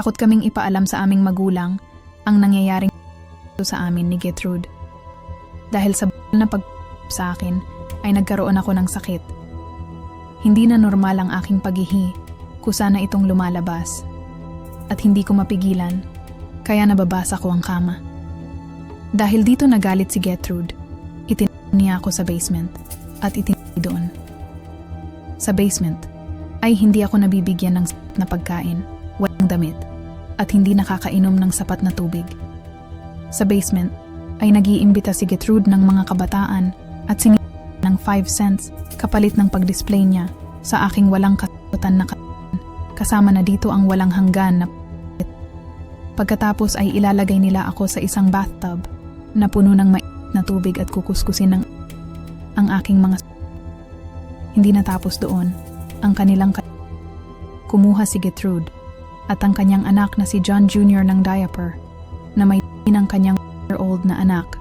Takot kaming ipaalam sa aming magulang ang nangyayaring sa amin ni Gertrude. Dahil sa na pag sa akin ay nagkaroon ako ng sakit. Hindi na normal ang aking paghihi, kusa na itong lumalabas. At hindi ko mapigilan, kaya nababasa ko ang kama. Dahil dito nagalit si Gertrude, itin niya ako sa basement at itin doon. Sa basement ay hindi ako nabibigyan ng na pagkain, damit, at hindi nakakainom ng sapat na tubig. Sa basement ay nag-iimbita si Gertrude ng mga kabataan at singil ng 5 cents kapalit ng pag-display niya sa aking walang katutan na katawan, kasama na dito ang walang hanggan na Pagkatapos ay ilalagay nila ako sa isang bathtub na puno ng mainit na tubig at kukuskusin ng ang aking mga Hindi natapos doon ang kanilang ka- kumuha si Gertrude at ang kanyang anak na si John Jr. ng diaper na may ng kanyang year-old na anak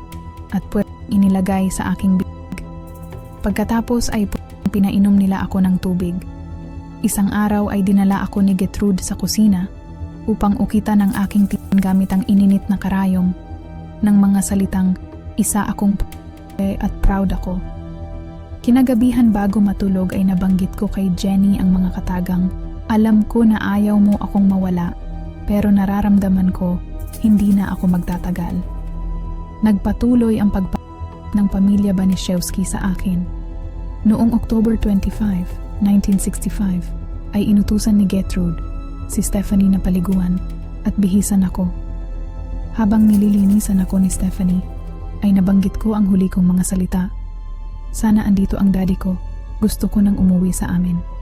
at puwet inilagay sa aking bibig. Pagkatapos ay pinainom nila ako ng tubig. Isang araw ay dinala ako ni Gertrude sa kusina upang ukitan ang aking tiyan gamit ang ininit na karayom ng mga salitang isa akong p- at proud ako. Kinagabihan bago matulog ay nabanggit ko kay Jenny ang mga katagang, alam ko na ayaw mo akong mawala, pero nararamdaman ko hindi na ako magtatagal. Nagpatuloy ang pagpa ng pamilya Banishewski sa akin. Noong October 25, 1965, ay inutusan ni Gertrude si Stephanie na paliguan at bihisan ako. Habang nililinisan ako ni Stephanie, ay nabanggit ko ang huli kong mga salita. Sana andito ang daddy ko. Gusto ko nang umuwi sa amin.